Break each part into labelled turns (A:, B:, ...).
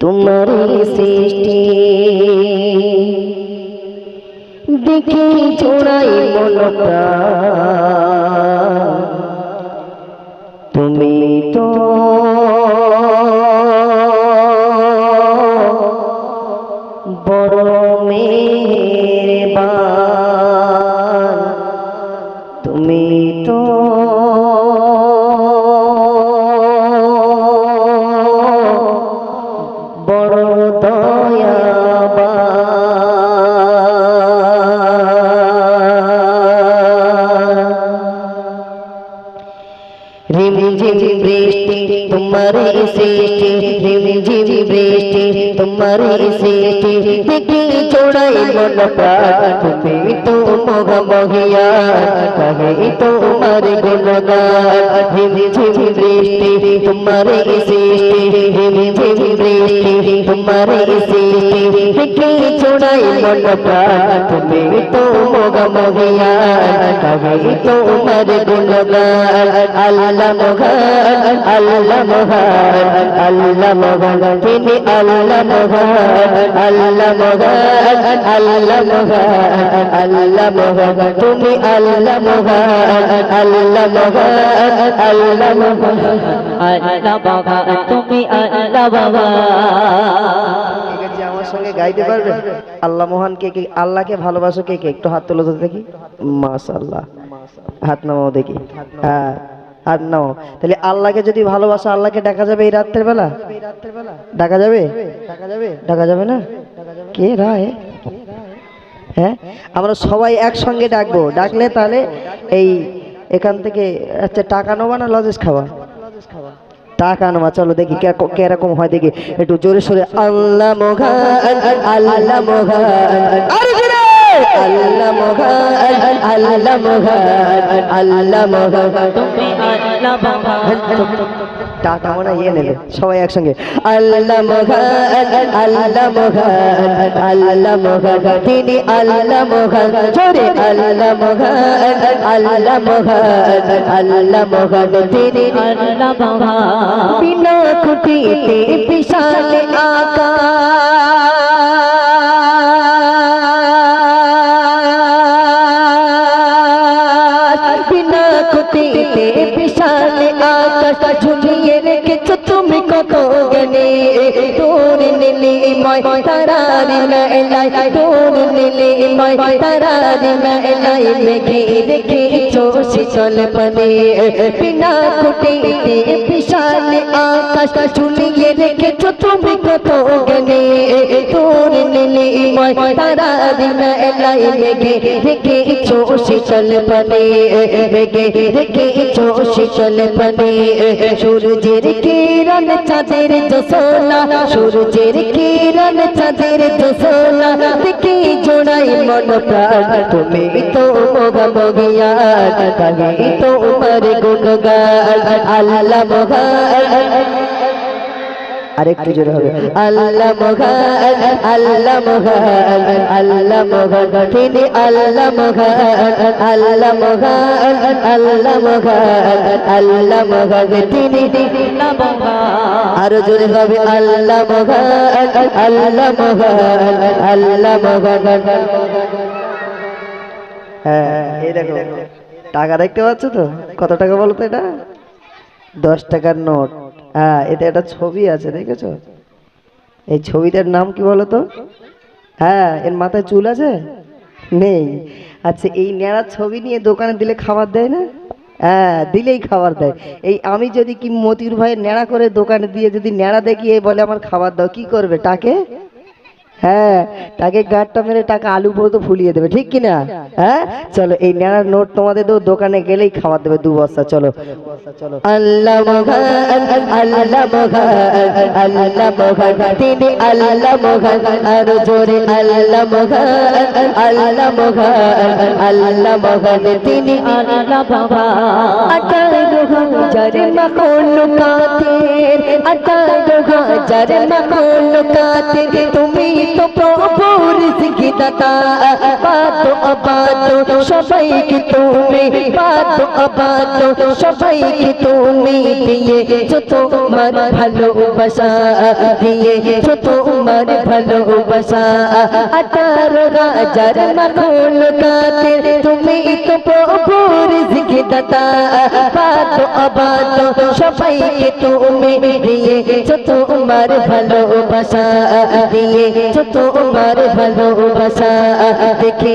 A: তোমার সৃষ্টি। দেখে চোড়াই মন বড় সৃষ্টি দেখি চোড়াই মন প্রাণ তো মোহ মহিয়া কহে তোমার গুণগান রিমঝিম বৃষ্টি, তোমার সৃষ্টি রিমঝিম বৃষ্টি, তোমার সৃষ্টি দেখি চোড়াই মন প্রাণ তো মোহ মহিয়া কহে তোমার গুণগান আল্লাহ মহান আল্লাহ মহান আল্লাহ মহান, তিনি আল্লাহ মহান। আল্লাহ তুমি আল্লাহ মহান আল্লাহ গাইতে পারবে আল্লাহ মহান কে কে আল্লাহকে ভালোবাসো কে কে একটু হাত তুলে দেখি মাশাআল্লাহ হাত নামাও দেখি হ্যাঁ হাত নাও। তাহলে আল্লাহকে যদি ভালোবাসো, আল্লাহকে ডাকা যাবে এই রাত্রের বেলা? ডাকা যাবে? ডাকা যাবে না? কে রায়? হ্যাঁ? আমরা সবাই একসঙ্গে ডাকবো। ডাকলে তাহলে এই এখান থেকে আচ্ছা টাকা নেবা না লজেস খাওয়া? টাকা নেওয়া চলো দেখি কেরকম হয় দেখি। একটু জোরে সোরে। আল্লাহ আল্লাহ আল্লাহ আল্লাহ আল্লাহ
B: আল্লাহ বাবা।
A: টাকা মনে ইয়ে নেবে, সবাই একসঙ্গে। আল্লাহ মোঘান আল্লাহ মোঘান আল্লাহ মোঘান তিনি আল্লাহ মোঘান জোরে, আল্লাহ মোঘান আল্লাহ মোঘান আল্লাহ মোঘান তিনি
B: আল্লাহ বাবা।
A: বিনা খুঁটিতে বিশাল আকাশ তোর নীলিময় তারার মেলাই তোর নীলিময় তারার মেলাই মেঘে আকাশ ঝুলিয়ে রেখেছো তুমি কত তোর নীলিময় তারার মেলাই মেঘে রেখেছো শীতল পানে মেঘে রেখেছো শীতল পানে সূর্যের কিরণ চাঁদের জোসনা সূর্যের কিরণ চাঁদের জোসনা দেখি জোড়াই মন প্রাণ তুমি তো মোগা মগিয়া কহি তো উমর গুণগান আল্লাহ মগান আরেকটু জোরে হবে। আল্লাহ আল্লাহ মগান আল্লাহ মগান তিনি আল্লাহ মগান আল্লাহ মগান আল্লাহ মগান আল্লাহ মগান তিনি আরও জোরে হবে। আল্লাহ আল্লাহ আল্লাহ হ্যাঁ এই দেখো টাকা দেখতে পাচ্ছ তো? কত টাকা বলো তো এটা? দশ টাকার নোট। হ্যাঁ এতে একটা ছবি আছে, দেখেছ? এই ছবিটার নাম কি বলো তো? হ্যাঁ এর মাথায় চুল আছে? নেই। আচ্ছা এই ন্যাড়ার ছবি নিয়ে দোকানে দিলে খাবার দেয় না? হ্যাঁ দিলেই খাবার দেয়। এই আমি যদি কি মতির ভাইয়ের ন্যাড়া করে দোকানে দিয়ে যদি ন্যাড়া এই বলে আমার খাবার দাও, কি করবে টাকে হ্যাঁ তাকে গাঁটটা মেরে টাকা আলু পুরো ফুলিয়ে দেবে, ঠিক কি না হ্যাঁ? চলো, এই নেড়ার নোট তোমাদের দেবো, দোকানে গেলেই খাবার দেবে দু বস্তা, চলো। চলো আল্লাহ তিনি তো রিজিকি দাতা বাতো আবাতো সবাইকে তুমি বাতো আবাতো সবাইকে তুমি দিয়েছ তোমার ভালোবাসা দিয়েছ তোমার ভালোবাসা আঠারো হাজার মাখুল কাতে তুমি তো প্রভু রিজিকি দাতা বাতো আবাতো সবাইকে তুমি দিয়েছ তোমার ভালোবাসা দিয়েছ তোমার ভালোবাসা দেখে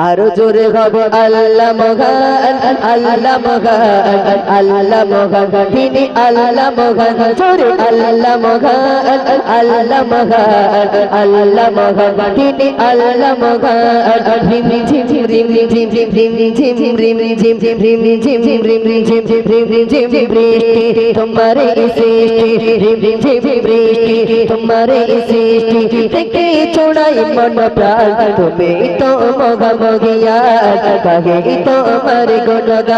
A: আরও জোরে হবে আল্লাহ মগান আল্লাহ মগান আল্লাহ মগান তিনি আল্লাহ মগান জোরে আল্লাহ মগান আল্লাহ মগান আল্লাহ মগান তিনি আল্লাহ মগান রিম ঝিম রিম ঝিম রিম ঝিম রিম ঝিম রিম ঝিম রিম ঝিম রিম ঝিম বৃষ্টি তোমারে সৃষ্টি রিম ঝিম বৃষ্টি তোমারে সৃষ্টি থেকে চড়াই মন প্রাণ তুমি তো মগা মগিয়া কহে তো গুণগান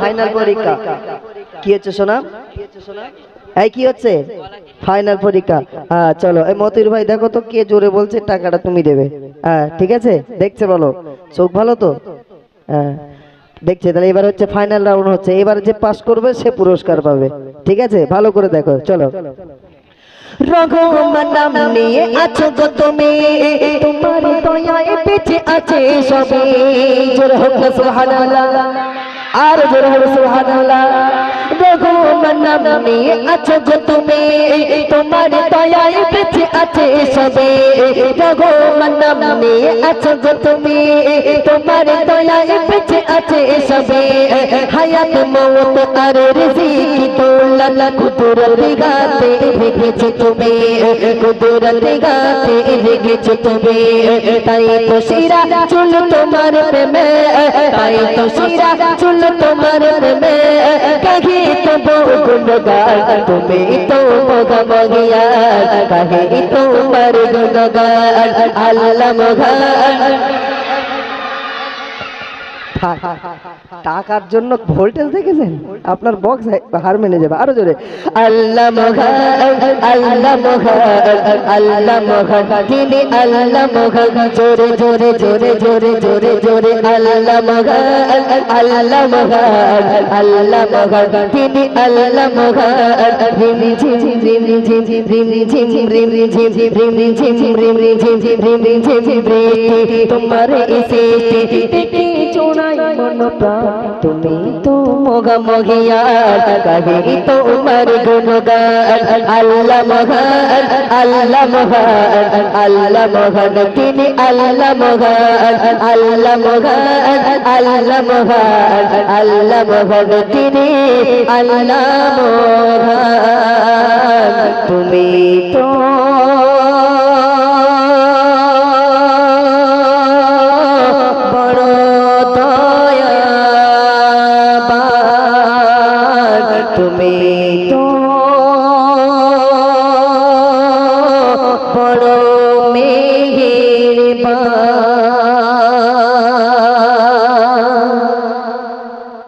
C: ফাইনাল পরীক্ষা কি হচ্ছে? ফাইনাল পরীক্ষা। হ্যাঁ চলো, এই মতির ভাই দেখো তো কে জোরে বলছে, টাকাটা তুমি দেবে। হ্যাঁ ঠিক আছে? দেখছে বলো। চোখ ভালো তো? হ্যাঁ। দেখছে, তাহলে এবার হচ্ছে ফাইনাল রাউন্ড হচ্ছে। এবার যে পাস করবে, সে পুরস্কার পাবে। ঠিক আছে? ভালো করে দেখো, চলো।
A: রঘুমান নাম নিয়ে আছো গো তুমি। তোমার দয়ায় বেঁচে আছে সবে জোর হোক না আর জোর হোক সুবহানাল্লাহ। রঘুমান নাম নিয়ে আছো গো তুমি। তোমার দয়ায় আছে সবে রঘুমান নাম নিয়ে আছো গো তুমি। তোমার দয়ায় বেঁচে আছে সবে। হায়াত মৌত আর রিজিক দৌলত কুদরত গাতে রেখেছো তুমি। কুদরত গাতে রেখেছো তুমি। তাই তো শিরা চুল তোমার প্রেমে, তাই তো শিরা চুল তোমার প্রেমে। কাহি তো বহু গুণগান তুমি তো মগা মগিয়া কাহি তোমার
C: থাক। টাকার জন্য ভোল্টেজ দেখেছেন আপনার বক্স হার মেনে যাবে আরও জোরে
A: আল্লাহ মগান আল্লাহ মগান আল্লাহ মগান তিনি আল্লাহ মগান জোরে জোরে জোরে জোরে জোরে জোরে আল্লাহ মগান আল্লাহ মগান আল্লাহ মগান তিনি আল্লাহ মগান রিম ঝিম রিম ঝিম রিম ঝিম রিম ঝিম রিম ঝিম রিম ঝিম রিম ঝিম বৃষ্টি তোমার এসে দেখে চোড়াই মন তুমি তো মগা মগিয়া কাহে তো উমর গুণগান। আল্লাহ মগান আল্লাহ মগান আল্লাহ মগান তিনি আল্লাহ মগান আল্লাহ মগান আল্লাহ মগান আল্লাহ মগান তিনি আল্লাহ মগান তুমি তো